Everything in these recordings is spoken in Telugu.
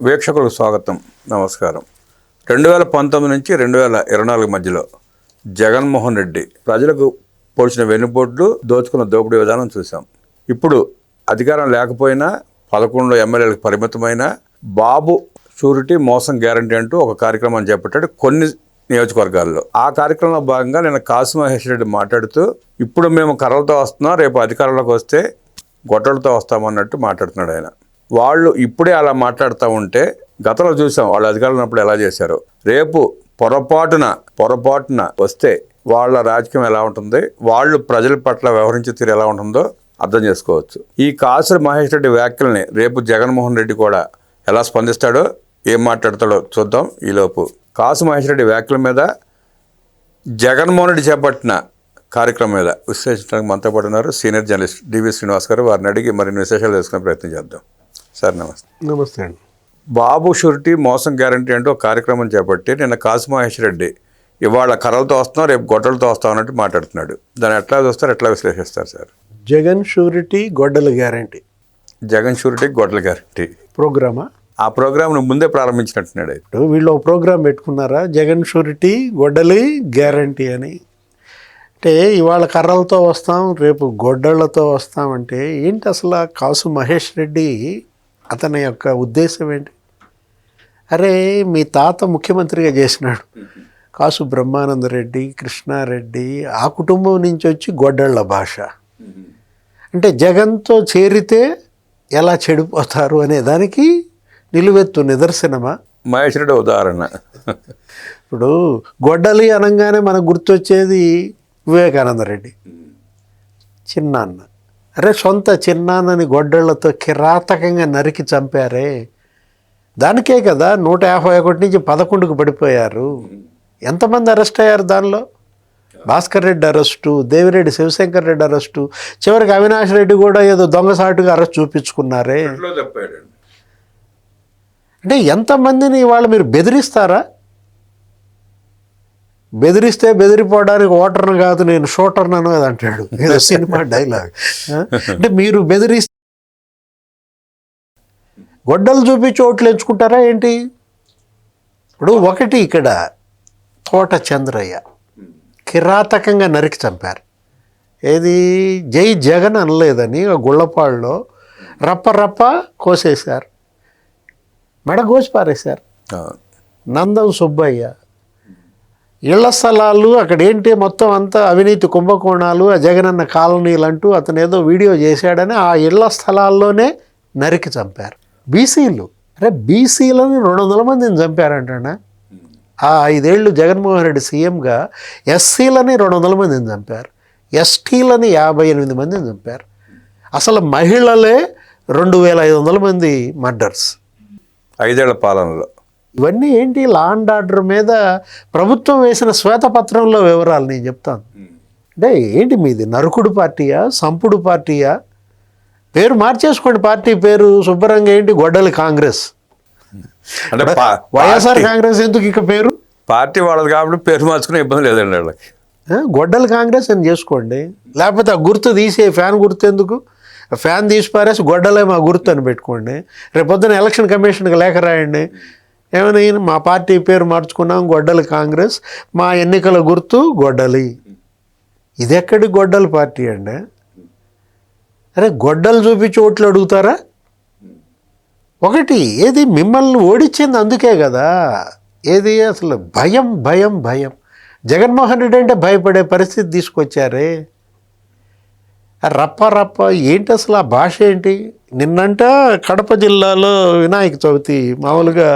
వీక్షకులకు స్వాగతం నమస్కారం. రెండు వేల పంతొమ్మిది నుంచి రెండు వేల ఇరవై నాలుగు మధ్యలో జగన్మోహన్ రెడ్డి ప్రజలకు పోల్చిన వెన్నుపోట్లు దోచుకున్న దోపిడీ విధానం చూసాం ఇప్పుడు అధికారం లేకపోయినా పదకొండు ఎమ్మెల్యేలకు పరిమితమైన బాబు షూరిటీ మోసం గ్యారంటీ అంటూ ఒక కార్యక్రమం చేపట్టాడు కొన్ని నియోజకవర్గాల్లో. ఆ కార్యక్రమంలో భాగంగా నేను కాసు మహేష్ రెడ్డి మాట్లాడుతూ ఇప్పుడు మేము కర్రలతో వస్తున్నాం రేపు అధికారంలోకి వస్తే గొడ్డలతో వస్తామన్నట్టు మాట్లాడుతున్నాడు ఆయన. వాళ్ళు ఇప్పుడే అలా మాట్లాడుతూ ఉంటే గతంలో చూసాం వాళ్ళు అధికారంలో ఉన్నప్పుడు ఎలా చేశారు. రేపు పొరపాటున పొరపాటున వస్తే వాళ్ళ రాజకీయం ఎలా ఉంటుంది వాళ్ళు ప్రజల పట్ల వ్యవహరించే తీరు ఎలా ఉంటుందో అర్థం చేసుకోవచ్చు. ఈ కాసుల మహేష్ రెడ్డి వ్యాఖ్యల్ని రేపు జగన్మోహన్ రెడ్డి కూడా ఎలా స్పందిస్తాడో ఏం మాట్లాడతాడో చూద్దాం ఈలోపు. కాసు మహేష్ రెడ్డి వ్యాఖ్యల మీద జగన్మోహన్ రెడ్డి చేపట్టిన కార్యక్రమం మీద విశ్లేషించడానికి మనతో పాటు ఉన్నారు సీనియర్ జర్నలిస్ట్ డివి శ్రీనివాస్ గారు. వారిని అడిగి మరిన్ని విశేషాలు తెలుసుకునే ప్రయత్నం చేద్దాం. సార్ నమస్తే. నమస్తే అండి. బాబు షూరిటీ మోసం గ్యారంటీ అంటూ ఒక కార్యక్రమం చేపట్టి నిన్న కాసు మహేష్ రెడ్డి ఇవాళ కర్రలతో వస్తున్నాం రేపు గొడ్డలతో వస్తాం అన్నట్టు మాట్లాడుతున్నాడు. దాన్ని ఎట్లా చూస్తారు ఎట్లా విశ్లేషిస్తారు సార్? జగన్ షూరిటీ గొడ్డల గ్యారంటీ. జగన్ షూరిటీ గొడ్డల గ్యారంటీ. ప్రోగ్రామా? ఆ ప్రోగ్రామ్ను ముందే ప్రారంభించినట్టున్నాడు. ఇప్పుడు వీళ్ళు ఒక ప్రోగ్రామ్ పెట్టుకున్నారా? జగన్ షూరిటీ గొడ్డలి గ్యారంటీ అని. అంటే ఇవాళ కర్రలతో వస్తాం రేపు గొడ్డళ్ళతో వస్తాం అంటే ఏంటి అసలు కాసు మహేష్ రెడ్డి అతని యొక్క ఉద్దేశం ఏంటి? అరే మీ తాత ముఖ్యమంత్రిగా చేసినాడు. కాసు బ్రహ్మానంద రెడ్డి కృష్ణారెడ్డి ఆ కుటుంబం నుంచి వచ్చి గొడ్డళ్ళ భాష. అంటే జగన్తో చేరితే ఎలా చెడిపోతారు అనే దానికి నిలువెత్తు నిదర్శనమా? మహేష్ రెడ్డి ఉదాహరణ. ఇప్పుడు గొడ్డలి అనగానే మనకు గుర్తొచ్చేది వివేకానంద రెడ్డి చిన్నాన్న. అరే సొంత చిన్నాన్నని గొడ్డళ్ళతో కిరాతకంగా నరికి చంపారే. దానికే కదా నూట యాభై ఒకటి నుంచి పదకొండుకు పడిపోయారు. ఎంతమంది అరెస్ట్ అయ్యారు దానిలో? భాస్కర్ రెడ్డి అరెస్టు దేవిరెడ్డి శివశంకర్ రెడ్డి అరెస్టు చివరికి అవినాష్ రెడ్డి కూడా ఏదో దొంగసాటుగా అరెస్ట్ చూపించుకున్నారే. అంటే ఎంతమందిని వాళ్ళు మీరు బెదిరిస్తారా? బెదిరిస్తే బెదిరిపోవడానికి ఓటర్ను కాదు నేను షూటర్ను అనేది అంటాడు. ఏదో సినిమా డైలాగ్? అంటే మీరు బెదిరిస్తే గొడ్డలు చూపించి ఓట్లు ఎంచుకుంటారా ఏంటి? ఇప్పుడు ఒకటి ఇక్కడ తోట చంద్రయ్య కిరాతకంగా నరికి చంపారు. ఏది? జై జగన్ అనలేదని గుళ్ళపాడులో రప్ప రప్ప కోసేశారు. మెడ కోసి పారేశారు. నందం సుబ్బయ్య ఇళ్ళ స్థలాలు అక్కడ ఏంటి మొత్తం అంతా అవినీతి కుంభకోణాలు ఆ జగనన్న కాలనీలు అంటూ అతను ఏదో వీడియో చేశాడని ఆ ఇళ్ళ స్థలాల్లోనే నరికి చంపారు. బీసీలు. అరే బీసీలని రెండు వందల మందిని చంపారంటనా? ఆ ఐదేళ్ళు జగన్మోహన్ రెడ్డి సీఎంగా ఎస్సీలని రెండు వందల మందిని చంపారు. ఎస్టీలని యాభై ఎనిమిది మందిని చంపారు. అసలు మహిళలే రెండు వేల ఐదు వందల మంది మర్డర్స్. ఐదేళ్ళ పాలనలో. ఇవన్నీ ఏంటి? లా అండ్ ఆర్డర్ మీద ప్రభుత్వం వేసిన శ్వేతపత్రంలో వివరాలు నేను చెప్తాను. అంటే ఏంటి మీది? నరుకుడు పార్టీయా? సంపుడు పార్టీయా? పేరు మార్చేసుకోండి. పార్టీ పేరు శుభ్రంగా ఏంటి? గొడ్డలి కాంగ్రెస్. అంటే వైఎస్ఆర్ కాంగ్రెస్ ఎందుకు ఇక పేరు? పార్టీ వాళ్ళది కాబట్టి పేరు మార్చుకునే ఇబ్బంది లేదండి వాళ్ళకి. గొడ్డలి కాంగ్రెస్ అని చేసుకోండి. లేకపోతే ఆ గుర్తు తీసే ఫ్యాన్ గుర్తు ఎందుకు? ఫ్యాన్ తీసి పారేసి గొడ్డలే మా గుర్తు అని పెట్టుకోండి. రేపు పొద్దున ఎలక్షన్ కమిషన్కి లేఖ రాయండి. ఏమైనా మా పార్టీ పేరు మార్చుకున్నాం గొడ్డలి కాంగ్రెస్. మా ఎన్నికల గుర్తు గొడ్డలి. ఇది ఎక్కడి గొడ్డలి పార్టీ అండి? అరే గొడ్డలు చూపించి ఓట్లు అడుగుతారా? ఒకటి ఏది మిమ్మల్ని ఓడించింది అందుకే కదా. ఏది అసలు భయం భయం భయం. జగన్మోహన్ రెడ్డి అంటే భయపడే పరిస్థితి తీసుకొచ్చారే. రప్ప రప్ప ఏంటి అసలు ఆ భాష ఏంటి? నిన్నంట కడప జిల్లాలో వినాయక చవితి మామూలుగా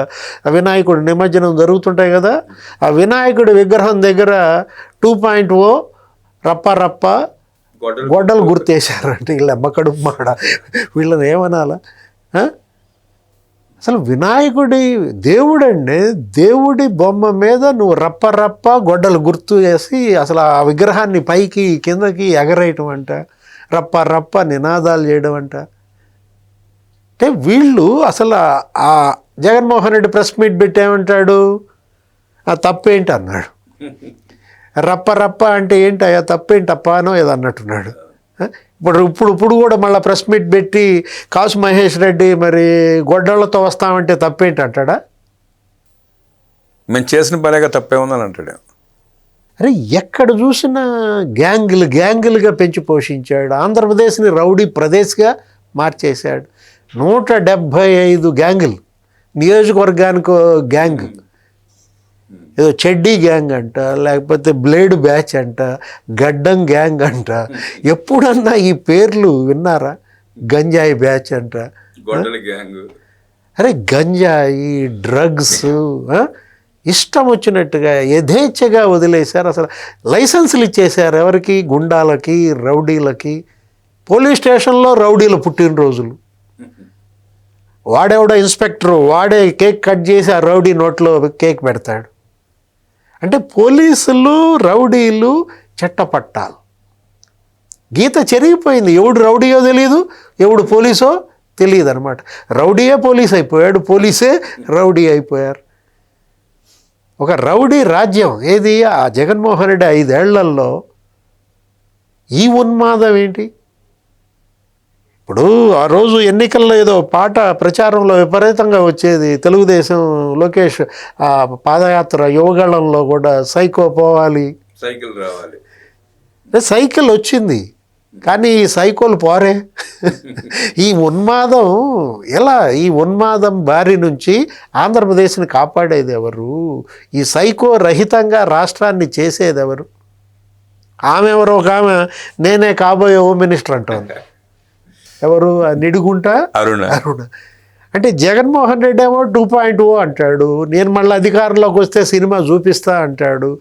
వినాయకుడు నిమజ్జనం జరుగుతుంటాయి కదా ఆ వినాయకుడి విగ్రహం దగ్గర టూ పాయింట్ ఓ రప్ప రప్ప గొడ్డలు గుర్తేశారంటే వీళ్ళ అమ్మకడు మాడ. వీళ్ళని ఏమనాలా? అసలు వినాయకుడి దేవుడండి. దేవుడి బొమ్మ మీద నువ్వు రప్ప రప్ప గొడ్డలు గుర్తు చేసి అసలు ఆ విగ్రహాన్ని పైకి కిందకి ఎగరేయటం అంట. రప్ప రప్ప నినాదాలు చేయడం అంట అంటే వీళ్ళు అసలు ఆ- జగన్మోహన్ రెడ్డి ప్రెస్ మీట్ పెట్టేమంటాడు? ఆ తప్పేంటి అన్నాడు. రప్ప రప్ప అంటే ఏంటి? అయ్యా తప్పేంటప్ప అనో ఏదో అన్నట్టున్నాడు. ఇప్పుడు ఇప్పుడు ఇప్పుడు కూడా మళ్ళీ ప్రెస్ మీట్ పెట్టి కాసు మహేష్ రెడ్డి మరి గొడ్డళ్ళతో వస్తామంటే తప్పేంటి అంటాడా మేము చేసిన పనేగా తప్పేముందని అంటాడు. అరే ఎక్కడ చూసినా గ్యాంగులు గ్యాంగులుగా పెంచి పోషించాడు. ఆంధ్రప్రదేశ్ని రౌడీ ప్రదేశ్గా మార్చేశాడు. నూట డెబ్భై ఐదు గ్యాంగులు. నియోజకవర్గానికి గ్యాంగ్. ఏదో చెడ్డీ గ్యాంగ్ అంట లేకపోతే బ్లేడ్ బ్యాచ్ అంట గడ్డం గ్యాంగ్ అంట. ఎప్పుడన్నా ఈ పేర్లు విన్నారా? గంజాయి బ్యాచ్ అంట. అరే గంజాయి డ్రగ్స్? ఇష్టం వచ్చినట్టుగా యథేచ్ఛగా వదిలేశారు. అసలు లైసెన్సులు ఇచ్చేశారు ఎవరికి? గుండాలకి రౌడీలకి. పోలీస్ స్టేషన్లో రౌడీలు పుట్టినరోజులు. వాడెవడో ఇన్స్పెక్టరు వాడే కేక్ కట్ చేసి ఆ రౌడీ నోట్లో కేక్ పెడతాడు. అంటే పోలీసులు రౌడీలు చట్టపట్టాలు. గీత చెరిగిపోయింది. ఎవడు రౌడీయో తెలియదు ఎవడు పోలీసో తెలియదు అనమాట రౌడీయే పోలీస్ అయిపోయాడు పోలీసే రౌడీ అయిపోయారు. ఒక రౌడీ రాజ్యం ఏది? ఆ జగన్మోహన్ రెడ్డి ఐదేళ్ళలో ఈ ఉన్మాదం ఏంటి? ఇప్పుడు ఆ రోజు ఎన్నికల్లో ఏదో పాట ప్రచారంలో విపరీతంగా వచ్చేది. తెలుగుదేశం లోకేష్ ఆ పాదయాత్ర యువగళంలో కూడా సైకో పోవాలి. సైకిల్ రావాలి. సైకిల్ వచ్చింది. కానీ ఈ సైకిల్ పోరే. ఈ ఉన్మాదం ఎలా? ఈ ఉన్మాదం బారి నుంచి ఆంధ్రప్రదేశ్ని కాపాడేది ఎవరు? ఈ సైకో రహితంగా రాష్ట్రాన్ని చేసేది ఎవరు? ఆమె ఎవరు ఒక ఆమె నేనే కాబోయే హోమ్ మినిస్టర్ అంటోంది. ఎవరు? నిడుగుంట అరుణ. అరుణ. అంటే జగన్మోహన్ రెడ్డి ఏమో టూ పాయింట్ ఓ అంటాడు. నేను మళ్ళీ అధికారంలోకి వస్తే సినిమా చూపిస్తా అంటాడు.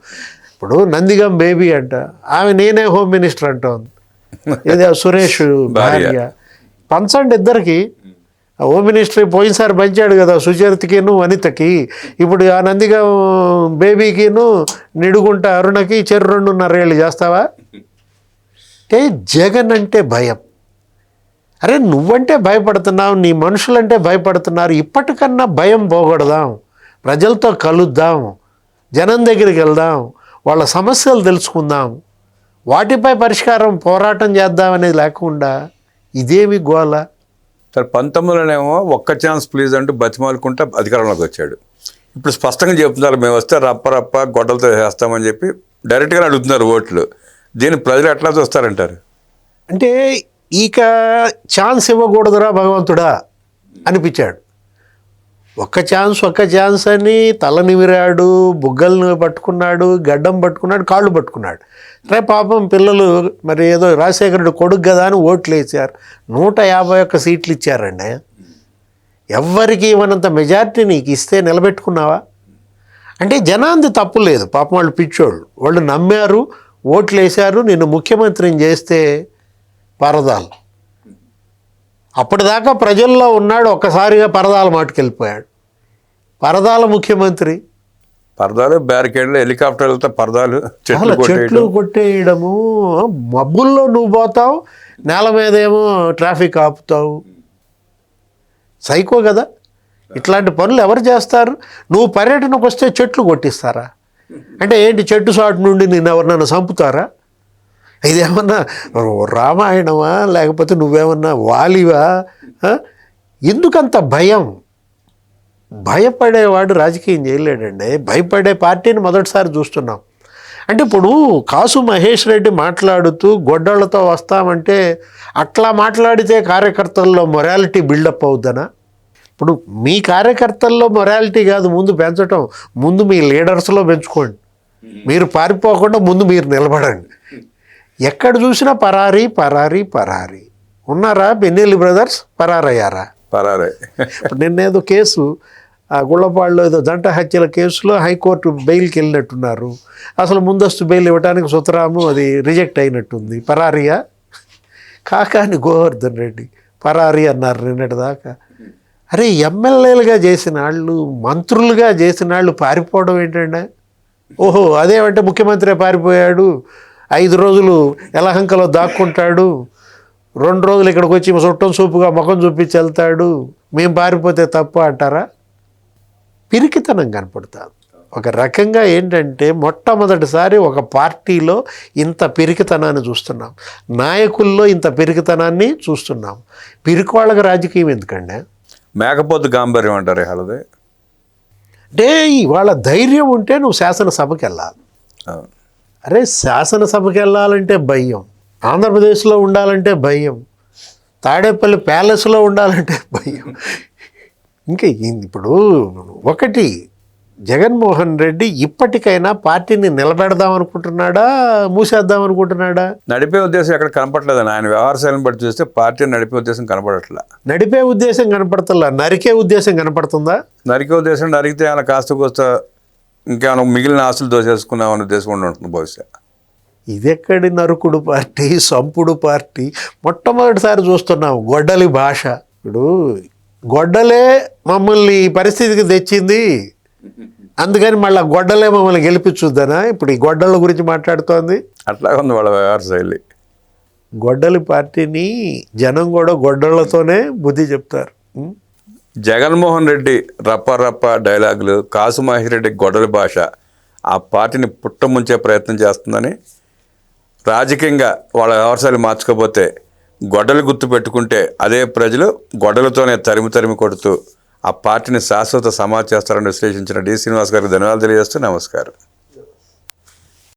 ఇప్పుడు నందిగం బేబీ అంట. ఆమె నేనే హోమ్ మినిస్టర్ అంటోంది. ఆ సురేష్ భార్య. పంచండి ఇద్దరికి. హోమ్ మినిస్టర్ పోయినసారి పంచాడు కదా సుచరితకిను వనితకి ఇప్పుడు ఆ నందిగం బేబీకిను నిడుగుంట అరుణకి చెరు రెండున్నరేళ్ళు చేస్తావా? అంటే జగన్ అంటే భయం. అరే నువ్వంటే భయపడుతున్నావు నీ మనుషులంటే భయపడుతున్నారు ఇప్పటికన్నా భయం పోగొడదాం ప్రజలతో కలుద్దాం జనం దగ్గరికి వెళ్దాం వాళ్ళ సమస్యలు తెలుసుకుందాం వాటిపై పరిష్కారం పోరాటం చేద్దాం అనేది లేకుండా ఇదేమి గోల? సరే పంతొమ్మిదిలోనేమో ఒక్క ఛాన్స్ ప్లీజ్ అంటూ బతిమాలుకుంటా అధికారంలోకి వచ్చాడు. ఇప్పుడు స్పష్టంగా చెప్తున్నారు మేము వస్తే రప్ప రప్ప గొడ్డలతో చేస్తామని చెప్పి డైరెక్ట్గా అడుగుతున్నారు ఓట్లు. దీన్ని ప్రజలు ఎట్లా చూస్తారంటారు? అంటే ఇక ఛాన్స్ ఇవ్వకూడదురా భగవంతుడా? అనిపించాడు. ఒక్క ఛాన్స్ ఒక్క ఛాన్స్ అని తల నిమిరాడు బుగ్గలను పట్టుకున్నాడు గడ్డం పట్టుకున్నాడు కాళ్ళు పట్టుకున్నాడు. రే పాపం పిల్లలు మరి ఏదో రాజశేఖరుడు కొడుకు కదా అని ఓట్లు వేసారు నూట యాభై ఒక్క సీట్లు ఇచ్చారండి. ఎవరికి ఇవ్వనంత మెజారిటీ నీకు ఇస్తే నిలబెట్టుకున్నావా? అంటే జనాంది తప్పు లేదు. పాపం వాళ్ళు పిచ్చోళ్ళు. వాళ్ళు నమ్మారు ఓట్లు వేశారు నిన్ను ముఖ్యమంత్రిని చేస్తే పరదాలు. అప్పటిదాకా ప్రజల్లో ఉన్నాడు ఒక్కసారిగా పరదాల మాటుకెళ్ళిపోయాడు. పరదాల ముఖ్యమంత్రి. పరదాలు బ్యారికేడ్లు హెలికాప్టర్లతో పరదాలు చెట్లు కొట్టేయడము మబ్బుల్లో నువ్వు పోతావు నేల మీదేమో ట్రాఫిక్ ఆపుతావు. సైకో కదా. ఇట్లాంటి పనులు ఎవరు చేస్తారు? నువ్వు పర్యటనకు వస్తే చెట్లు కొట్టిస్తారా? అంటే ఏంటి చెట్టు సాటు నుండి నిన్ను ఎవరినైనా చంపుతారా? ఇదేమన్నా రామాయణమా? లేకపోతే నువ్వేమన్నా వాలివా? ఎందుకంత భయం? భయపడేవాడు రాజకీయం చేయలేడండి. భయపడే పార్టీని మొదటిసారి చూస్తున్నాం. అంటే ఇప్పుడు కాసు మహేష్ రెడ్డి మాట్లాడుతూ గొడ్డళ్ళతో వస్తామంటే అట్లా మాట్లాడితే కార్యకర్తల్లో మొరాలిటీ బిల్డప్ అవుద్దనా? ఇప్పుడు మీ కార్యకర్తల్లో మొరాలిటీ కాదు ముందు పెంచటం. ముందు మీ లీడర్స్లో పెంచుకోండి. మీరు పారిపోకుండా ముందు మీరు నిలబడండి. ఎక్కడ చూసినా పరారీ పరారీ పరారీ. ఉన్నారా బెన్నెల్లి బ్రదర్స్? పరారయ్యారా? పరారే. నిన్నేదో కేసు ఆ గుళ్ళపాడులో ఏదో జంట హత్యల కేసులో హైకోర్టు బెయిల్కి వెళ్ళినట్టున్నారు. అసలు ముందస్తు బెయిల్ ఇవ్వడానికి సుతరాము అది రిజెక్ట్ అయినట్టుంది. పరారియా? కాకాని గోవర్ధన్ రెడ్డి. పరారీ అన్నారు నిన్నటి దాకా అరే ఎమ్మెల్యేలుగా చేసిన వాళ్ళు మంత్రులుగా చేసిన వాళ్ళు పారిపోవడం ఏంటంటే ఓహో అదేమంటే ముఖ్యమంత్రి పారిపోయాడు ఐదు రోజులు ఎలహంకలో దాక్కుంటాడు. రెండు రోజులు ఇక్కడికి వచ్చి చుట్టం సూపుగా ముఖం చూపించి వెళ్తాడు. మేము పారిపోతే తప్పు అంటారా? పిరికితనం కనపడుతుంది ఒక రకంగా ఏంటంటే మొట్టమొదటిసారి ఒక పార్టీలో ఇంత పిరికితనాన్ని చూస్తున్నాం. నాయకుల్లో ఇంత పిరికితనాన్ని చూస్తున్నాం. పిరికి వాళ్ళకి రాజకీయం ఎందుకండి? మేకపోతు గాంభీర్యం అంటారు వాళ్ళది అంటే ఇవాళ ధైర్యం ఉంటే నువ్వు శాసనసభకి వెళ్ళాలి అరే శాసనసభకి వెళ్ళాలంటే భయం. ఆంధ్రప్రదేశ్లో ఉండాలంటే భయం. తాడేపల్లి ప్యాలెస్లో ఉండాలంటే భయం. ఇంకా ఇప్పుడు? ఒకటి జగన్మోహన్ రెడ్డి ఇప్పటికైనా పార్టీని నిలబెడదాం అనుకుంటున్నాడా? మూసేద్దాం అనుకుంటున్నాడా? నడిపే ఉద్దేశం ఎక్కడ కనపట్లేదని ఆయన వ్యవహార శైలిని బట్టి చూస్తే పార్టీని నడిపే ఉద్దేశం కనపడట్లా. నడిపే ఉద్దేశం కనపడుతుందా నరికే ఉద్దేశం కనపడుతుందా? నరికే ఉద్దేశం నరికితే ఆయన కాస్త కోస్త ఇంకేమైనా మిగిలిన ఆస్తులు దోచేసుకున్నామనే ఉద్దేశం ఉంటుంది బహుశా ఇదెక్కడి నరుకుడు పార్టీ సంపుడు పార్టీ? మొట్టమొదటిసారి చూస్తున్నాం గొడ్డలి భాష. ఇప్పుడు గొడ్డలే మమ్మల్ని ఈ పరిస్థితికి తెచ్చింది. అందుకని మళ్ళీ గొడ్డలే మమ్మల్ని గెలిపించుద్దనా ఇప్పుడు ఈ గొడ్డల గురించి మాట్లాడుతోంది. అట్లాగే ఉంది వాళ్ళ వ్యవహార శైలి. గొడ్డలి పార్టీని జనం కూడా గొడ్డలతోనే బుద్ధి చెప్తారు? జగన్మోహన్ రెడ్డి రప్ప రప్ప డైలాగులు కాసు రెడ్డి గొడవల భాష ఆ పార్టీని పుట్టముంచే ప్రయత్నం చేస్తుందని రాజకీయంగా వాళ్ళ వ్యవసాయాలు మార్చుకోపోతే గొడ్డలు గుర్తు పెట్టుకుంటే అదే ప్రజలు గొడ్డలతోనే తరిమి తరిమి కొడుతూ ఆ పార్టీని శాశ్వత సమాజ్ చేస్తారని విశ్లేషించిన డి శ్రీనివాస్ గారికి ధన్యవాదాలు తెలియజేస్తూ నమస్కారం.